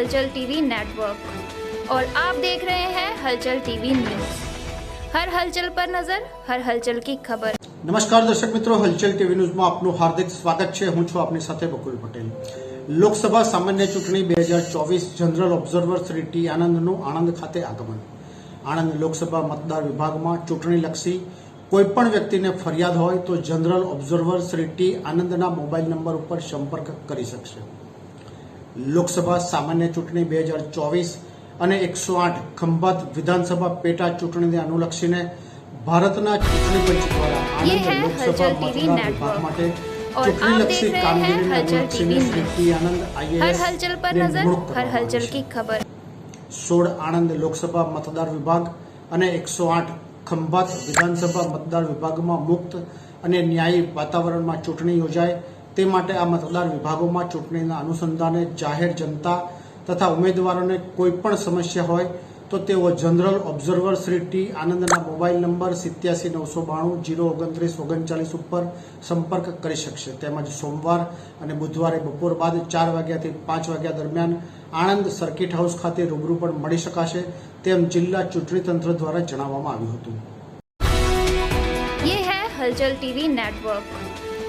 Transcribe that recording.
हलचल TV network और आप देख रहे हैं हलचल टीवी न्यूज हर हलचल पर नजर हर हलचल की खबर નમસ્કાર દર્શક મિત્રો હલચલ ટીવી ન્યૂઝમાં આપનું હાર્દિક સ્વાગત છે હું છું આપની સાથે બકુલ પટેલ લોકસભા સામાન્ય ચૂંટણી બે હજાર ચોવીસ જનરલ ઓબ્ઝર્વર શ્રી ટી આનંદનું આણંદ ખાતે આગમન આણંદ લોકસભા મતદાર વિભાગમાં ચૂંટણીલક્ષી કોઈપણ વ્યક્તિને ફરિયાદ હોય તો જનરલ ઓબ્ઝર્વર શ્રી ટી આનંદના મોબાઈલ નંબર ઉપર સંપર્ક કરી શકશે લોકસભા સામાન્ય ચૂંટણી બે અને એકસો ખંભાત વિધાનસભા પેટા ચૂંટણીને અનુલક્ષીને ભારતના ચૂંટણી પંચ દ્વારા આણંદ લોકસભા મતદાર વિભાગ માટે ચૂંટણીલક્ષી કામગીરીને અનુલક્ષીને શ્રી આનંદ આઈએએસ સોળ આણંદ લોકસભા મતદાર વિભાગ અને એકસો આઠ ખંભાત વિધાનસભા મતદાર વિભાગમાં મુક્ત અને ન્યાયી વાતાવરણમાં ચૂંટણી યોજાય. તે માટે આ મતદાર વિભાગોમાં ચૂંટણીના અનુસંધાને જાહેર જનતા તથા ઉમેદવારોને કોઈ પણ સમસ્યા હોય તો તેઓ જનરલ ઓબ્ઝર્વર શ્રી ટી આનંદના મોબાઈલ નંબર સિત્યાસી નવસો બાણું જીરો ઓગણત્રીસ ઓગણચાલીસ ઉપર સંપર્ક કરી શકશે. તેમજ સોમવાર અને બુધવારે બપોર બાદ ચાર વાગ્યાથી પાંચ વાગ્યા દરમિયાન આણંદ સર્કિટ હાઉસ ખાતે રૂબરૂ પણ મળી શકાશે તેમ જિલ્લા ચૂંટણી તંત્ર દ્વારા જણાવવામાં આવ્યું હતું. યે હલચલ ટીવી નેટવર્ક.